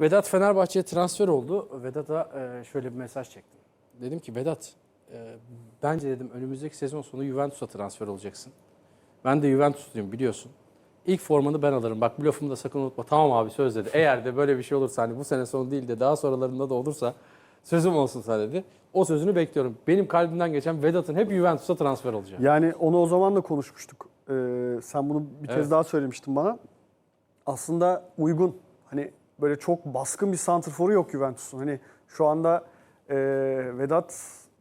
Vedat Fenerbahçe'ye transfer oldu. Vedat'a e, şöyle bir mesaj çektim. Dedim ki Vedat e, bence dedim önümüzdeki sezon sonu Juventus'a transfer olacaksın. Ben de Juventusluyum biliyorsun. İlk formanı ben alırım. Bak bu lafımı da sakın unutma. Tamam abi söz dedi. Eğer de böyle bir şey olursa hani bu sene sonu değil de daha sonralarında da olursa sözüm olsun sana dedi. O sözünü bekliyorum. Benim kalbimden geçen Vedat'ın hep Juventus'a transfer olacak. Yani onu o zaman da konuşmuştuk. Ee, sen bunu bir kez Evet. daha söylemiştin bana. Aslında uygun. Hani böyle çok baskın bir santrforu yok Juventus'un. Hani şu anda e, Vedat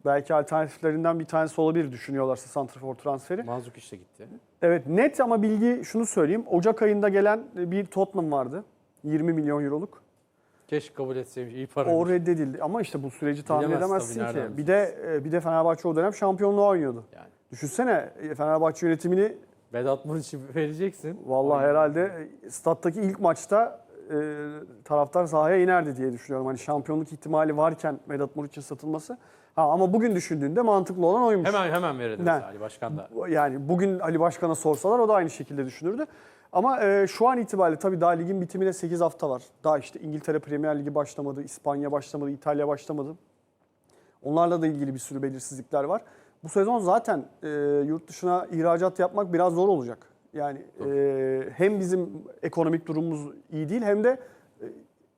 belki alternatiflerinden bir tanesi olabilir düşünüyorlarsa santrfor transferi. Mazluk işte gitti. Evet net ama bilgi şunu söyleyeyim. Ocak ayında gelen bir Tottenham vardı. 20 milyon euroluk. Keşke kabul etseymiş. iyi para. O reddedildi ama işte bu süreci tahmin Bilemez edemezsin tabii, ki. Bir de e, bir de Fenerbahçe o dönem şampiyonluğa oynuyordu. Yani. Düşünsene e, Fenerbahçe yönetimini Vedat Muriç'i vereceksin. Vallahi herhalde e, stattaki ilk maçta e, taraftar sahaya inerdi diye düşünüyorum. Hani şampiyonluk ihtimali varken Vedat Muriç'in satılması. Ha ama bugün düşündüğünde mantıklı olan oymuş. Hemen hemen verelim Ne? Ali Başkan da. Yani bugün Ali Başkan'a sorsalar o da aynı şekilde düşünürdü. Ama e, şu an itibariyle tabii daha ligin bitimine 8 hafta var. Daha işte İngiltere Premier Ligi başlamadı, İspanya başlamadı, İtalya başlamadı. Onlarla da ilgili bir sürü belirsizlikler var. Bu sezon zaten e, yurt dışına ihracat yapmak biraz zor olacak. Yani e, hem bizim ekonomik durumumuz iyi değil hem de e,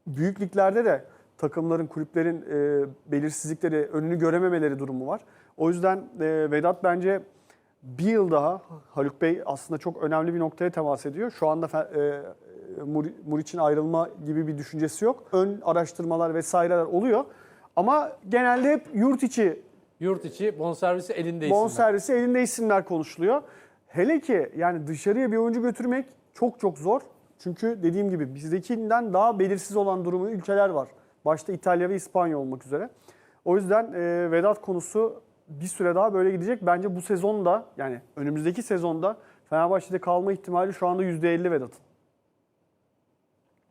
büyük liglerde de takımların, kulüplerin e, belirsizlikleri, önünü görememeleri durumu var. O yüzden e, Vedat bence bir yıl daha Haluk Bey aslında çok önemli bir noktaya temas ediyor. Şu anda e, Muriç'in ayrılma gibi bir düşüncesi yok. Ön araştırmalar vesaireler oluyor. Ama genelde hep yurt içi Yurt içi bonservisi elinde isimler. bonservisi elinde isimler konuşuluyor. Hele ki yani dışarıya bir oyuncu götürmek çok çok zor. Çünkü dediğim gibi bizdekinden daha belirsiz olan durumu ülkeler var. Başta İtalya ve İspanya olmak üzere. O yüzden e, Vedat konusu bir süre daha böyle gidecek. Bence bu sezonda yani önümüzdeki sezonda Fenerbahçe'de kalma ihtimali şu anda %50 Vedat'ın.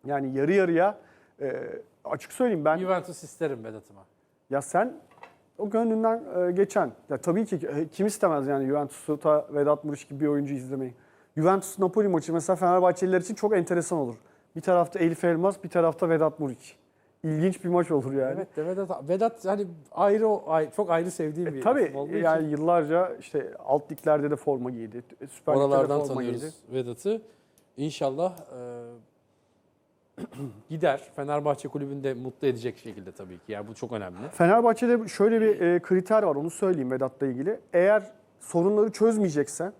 Yani yarı yarıya e, açık söyleyeyim ben Juventus isterim Vedat'ıma. ya sen o gönlünden e, geçen, ya tabii ki e, kim istemez yani Juventus'ta Vedat Muriç gibi bir oyuncu izlemeyi. Juventus Napoli maçı mesela Fenerbahçeliler için çok enteresan olur. Bir tarafta Elif Elmas, bir tarafta Vedat Muriç. İlginç bir maç olur yani. Evet de Vedat, Vedat hani ayrı, çok ayrı sevdiğim bir E, tabii yani için yıllarca işte alt liglerde de forma giydi. Süper oralardan forma tanıyoruz giydi. Vedat'ı. İnşallah e, gider. Fenerbahçe kulübünde mutlu edecek şekilde tabii ki. Yani bu çok önemli. Fenerbahçe'de şöyle bir e, kriter var onu söyleyeyim Vedat'la ilgili. Eğer sorunları çözmeyecekse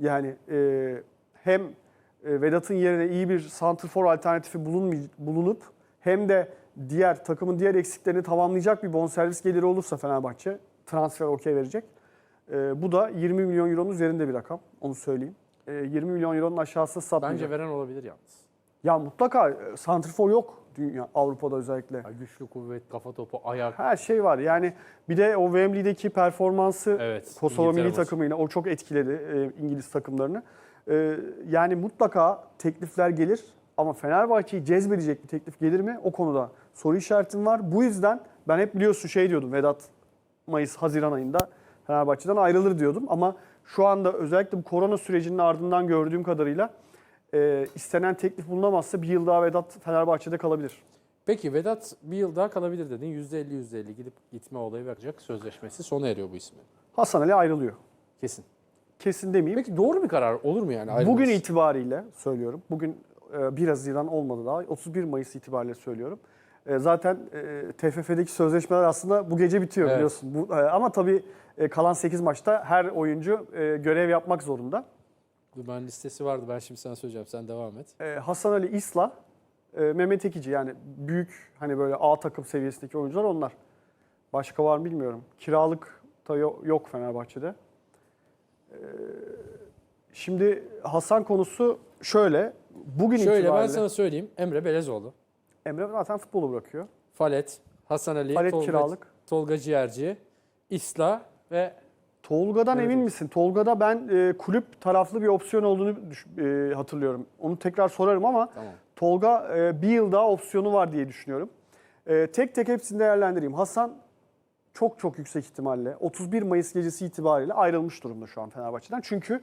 yani e, hem e, Vedat'ın yerine iyi bir santrfor alternatifi bulunmay- bulunup hem de diğer takımın diğer eksiklerini tamamlayacak bir bonservis geliri olursa Fenerbahçe transfer okey verecek. E, bu da 20 milyon euronun üzerinde bir rakam onu söyleyeyim. E, 20 milyon euronun aşağısı satmayacak. Bence veren olabilir yalnız. Ya mutlaka e, santrfor yok dünya Avrupa'da özellikle. Ya güçlü kuvvet, kafa topu, ayak. Her şey var. Yani bir de o Wembley'deki performansı Evet. Kosova milli maçı. takımı yine o çok etkiledi e, İngiliz takımlarını. E, yani mutlaka teklifler gelir ama Fenerbahçe'yi cezbedecek bir teklif gelir mi? O konuda soru işaretim var. Bu yüzden ben hep biliyorsun şey diyordum Vedat Mayıs Haziran ayında Fenerbahçe'den ayrılır diyordum ama şu anda özellikle bu korona sürecinin ardından gördüğüm kadarıyla e, istenen teklif bulunamazsa bir yıl daha Vedat Fenerbahçe'de kalabilir. Peki Vedat bir yıl daha kalabilir dedin. %50 %50 gidip gitme olayı verecek. Sözleşmesi sona eriyor bu ismin. Hasan Ali ayrılıyor. Kesin. Kesin demeyeyim. Peki doğru bir karar olur mu yani? ayrılması? Bugün itibariyle söylüyorum. Bugün e, 1 Haziran olmadı daha. 31 Mayıs itibariyle söylüyorum. E, Zaten e, TFF'deki sözleşmeler aslında bu gece bitiyor Evet. biliyorsun. E, ama tabii e, kalan 8 maçta her oyuncu e, görev yapmak zorunda. Dur, Ben listesi vardı. Ben şimdi sana söyleyeceğim. Sen devam et. E, Hasan Ali İsla, e, Mehmet Ekici yani büyük hani böyle A takım seviyesindeki oyuncular onlar. Başka var mı bilmiyorum. Kiralık da yo- yok Fenerbahçe'de. E, Şimdi Hasan konusu şöyle. Bugün Şöyle ben itibariyle sana söyleyeyim. Emre Belezoğlu, Emre zaten futbolu bırakıyor. Falet, Hasan Ali, Palet Tolga, kiralık. Tolga Ciğerci, İsla ve Tolga'dan emin misin? Tolga'da ben e, kulüp taraflı bir opsiyon olduğunu düş- e, hatırlıyorum. Onu tekrar sorarım ama tamam. Tolga e, bir yıl daha opsiyonu var diye düşünüyorum. E, tek tek hepsini değerlendireyim. Hasan çok çok yüksek ihtimalle 31 Mayıs gecesi itibariyle ayrılmış durumda şu an Fenerbahçe'den. Çünkü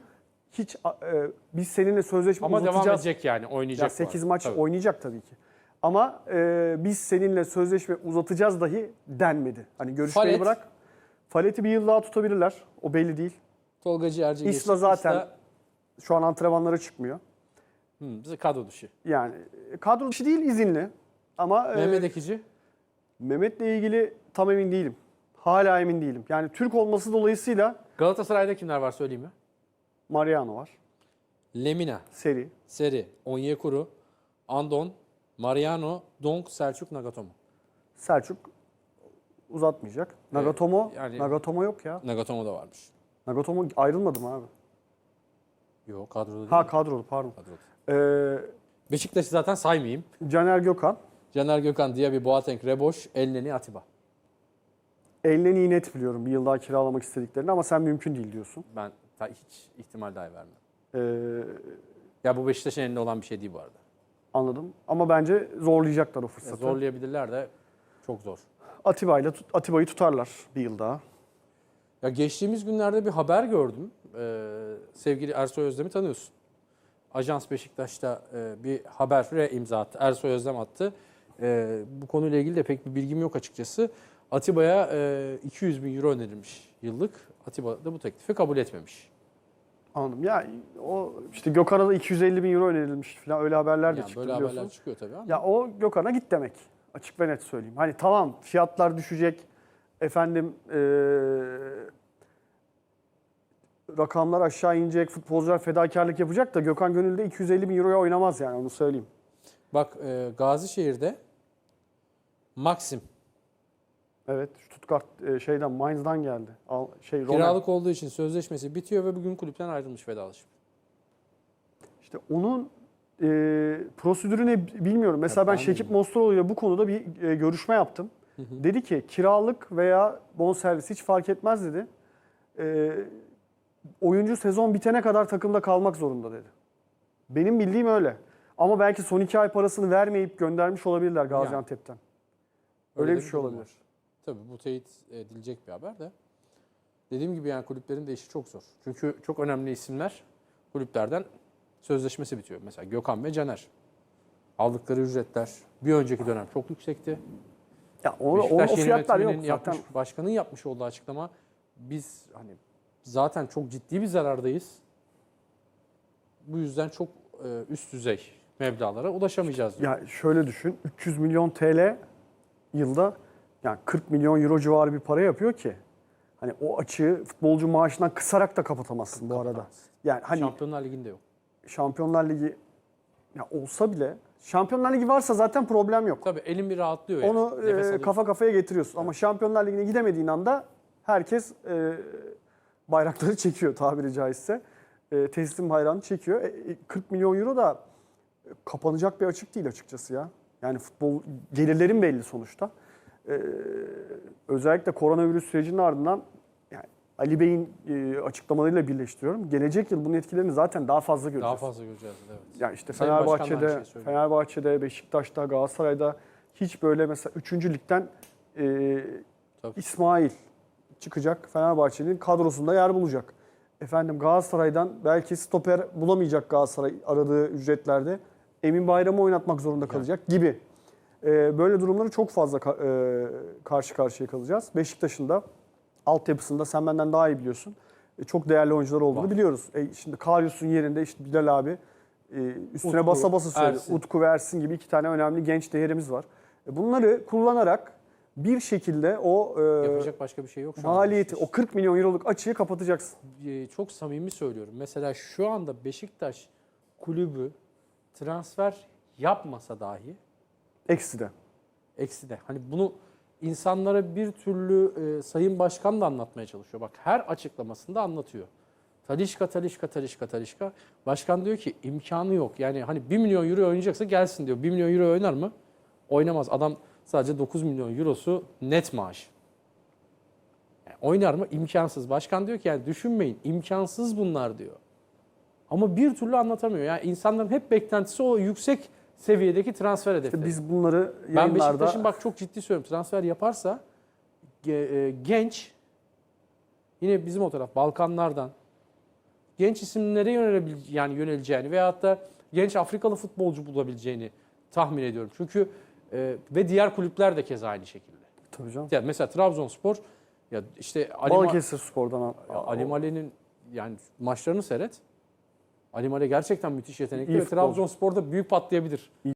hiç e, biz seninle sözleşme Ama devam uzatacağız. edecek yani Ya oynayacak. 8 bu maç arada. Tabii. oynayacak tabii ki. Ama e, biz seninle sözleşme uzatacağız dahi denmedi. Hani görüşmeyi Falet. bırak. Falet'i bir yıl daha tutabilirler. O belli değil. Tolga Ciğerci İsla zaten- İsla, Şu an antrenmanlara çıkmıyor. hı, bize kadro dışı. Yani e, kadro dışı değil izinli. Ama e, Mehmet Ekici. Mehmet'le ilgili tam emin değilim. Hala emin değilim. Yani Türk olması dolayısıyla Galatasaray'da kimler var söyleyeyim mi? Mariano var. Lemina, Seri. Seri, Onyekuru, Andon, Mariano, Donk, Selçuk, Nagatomo. Selçuk uzatmayacak. Nagatomo, yani- Nagatomo yok ya. Nagatomo da varmış. Nagatomo ayrılmadı mı abi? Yok kadroda değil. Ha kadrolu pardon. Kadroda. Ee, Beşiktaş'ı zaten saymayayım. Caner Gökhan. Caner Gökhan, Diaby, Boateng, Reboş, Elneni, Atiba. Elneni net biliyorum bir yıl daha kiralamak istediklerini ama sen mümkün değil diyorsun. Ben ta- hiç ihtimal dahi vermem. Ee, Ya bu Beşiktaş'ın elinde olan bir şey değil bu arada. anladım. Ama bence zorlayacaklar o Ya fırsatı. zorlayabilirler de çok zor. Atiba'yla tut- Atiba'yı tutarlar bir yıl daha. Ya geçtiğimiz günlerde bir haber gördüm. Ee, sevgili Ersoy Özlem'i tanıyorsun. Ajans Beşiktaş'ta e, bir habere imza attı. Ersoy Özlem attı. Ee, bu konuyla ilgili de pek bir bilgim yok açıkçası. Atiba'ya e, 200 bin euro önerilmiş yıllık. Atiba da bu teklifi kabul etmemiş. Anladım. Ya o işte Gökhan'a da 250 bin euro önerilmiş falan öyle haberler de Yani çıktı böyle biliyorsun. haberler çıkıyor tabii ama. Ya o Gökhan'a git demek. Açık ve net söyleyeyim. Hani tamam fiyatlar düşecek. Efendim eee, rakamlar aşağı inecek. Futbolcular fedakarlık yapacak da Gökhan Gönül'de 250 bin euroya oynamaz yani onu söyleyeyim. Bak e, Gazişehir'de Maxim Evet Stuttgart eee, şeyden Mainz'dan geldi. Al, şey Roman. kiralık olduğu için sözleşmesi bitiyor ve bugün kulüpten ayrılmış vedalaşıp. İşte onun eee prosedürü ne bilmiyorum. Mesela ben ben Şekip. Mostroğlu ile bu konuda bir eee, görüşme yaptım. Dedi ki kiralık veya bonservis hiç fark etmez dedi. Eee, oyuncu sezon bitene kadar takımda kalmak zorunda dedi. Benim bildiğim öyle. Ama belki son iki ay parasını vermeyip göndermiş olabilirler Gaziantep'ten. Öyle de bir şey olabilir. var. Tabii bu teyit edilecek bir haber de. Dediğim gibi yani kulüplerin de işi çok zor. Çünkü çok önemli isimler kulüplerden sözleşmesi bitiyor. Mesela Gökhan ve Caner. Aldıkları ücretler bir önceki dönem çok yüksekti. Ya o, o, o fiyatlar yok zaten. yapmış, başkanın yapmış olduğu açıklama biz hani zaten çok ciddi bir zarardayız. Bu yüzden çok e, üst düzey meblalara ulaşamayacağız diyor. Ya şöyle düşün. 300 milyon TL yılda yani 40 milyon euro civarı bir para yapıyor ki. Hani o açığı futbolcu maaşından kısarak da kapatamazsın bu arada. Yani hani Şampiyonlar Ligi'nde yok. Şampiyonlar Ligi ya olsa bile Şampiyonlar Ligi varsa zaten problem yok. Tabii elin bir rahatlıyor yani. Onu Nefes e, alıyorsun. kafa kafaya getiriyorsun. Ama Şampiyonlar Ligi'ne gidemediğin anda herkes e, bayrakları çekiyor tabiri caizse. E, teslim bayrağını çekiyor. E, e, 40 milyon euro da e, kapanacak bir açık değil açıkçası ya. Yani futbol gelirlerin belli sonuçta. E, özellikle koronavirüs sürecinin ardından Ali Bey'in e, açıklamalarıyla birleştiriyorum. Gelecek yıl bunun etkilerini zaten daha fazla göreceğiz. Daha fazla göreceğiz evet. Ya işte Sayın Fenerbahçe'de, söylüyor. Fenerbahçe'de, Beşiktaş'ta, Galatasaray'da hiç böyle mesela 3. ligden e, Tabii. İsmail çıkacak. Fenerbahçe'nin kadrosunda yer bulacak. Efendim Galatasaray'dan belki stoper bulamayacak Galatasaray aradığı ücretlerde. Emin Bayram'ı oynatmak zorunda kalacak gibi. E, böyle durumları çok fazla ka- e, karşı karşıya kalacağız. Beşiktaş'ın da altyapısında sen benden daha iyi biliyorsun. E, çok değerli oyuncular olduğunu Var. biliyoruz. E, şimdi Karius'un yerinde işte Bilal abi e, üstüne Utku, basa basa söyledi. Ersin. Utku ve Ersin gibi iki tane önemli genç değerimiz var. E, bunları kullanarak bir şekilde o e, Yapacak başka bir şey yok şu maliyeti, o 40 milyon euroluk açığı kapatacaksın. Ee, çok samimi söylüyorum. Mesela şu anda Beşiktaş kulübü transfer yapmasa dahi Eksi de. eksi de. Hani bunu insanlara bir türlü e, Sayın Başkan da anlatmaya çalışıyor. Bak her açıklamasında anlatıyor. Talişka, Talişka, Talişka, Talişka. Başkan diyor ki imkanı yok. Yani hani 1 milyon euro oynayacaksa gelsin diyor. 1 milyon euro oynar mı? Oynamaz. Adam sadece 9 milyon eurosu net maaş. Yani oynar mı? İmkansız. Başkan diyor ki yani düşünmeyin imkansız bunlar diyor. Ama bir türlü anlatamıyor. Yani insanların hep beklentisi o yüksek seviyedeki transfer hedefleri. İşte biz bunları Ben. Beşiktaş'ın bak çok ciddi söylüyorum transfer yaparsa e, genç yine bizim o taraf Balkanlardan genç isimlere yönelebil yani yöneleceğini veyahut da genç Afrikalı futbolcu bulabileceğini tahmin ediyorum. Çünkü e, ve diğer kulüpler de keza aynı şekilde. Tabii canım. Yani mesela Trabzonspor ya işte Ali Ma- Balıkesir Spor'dan ya Ali Malen'in yani maçlarını seyret. Ali Male gerçekten müthiş yetenekli İyi ve futbolcu. Trabzonspor'da büyük patlayabilir.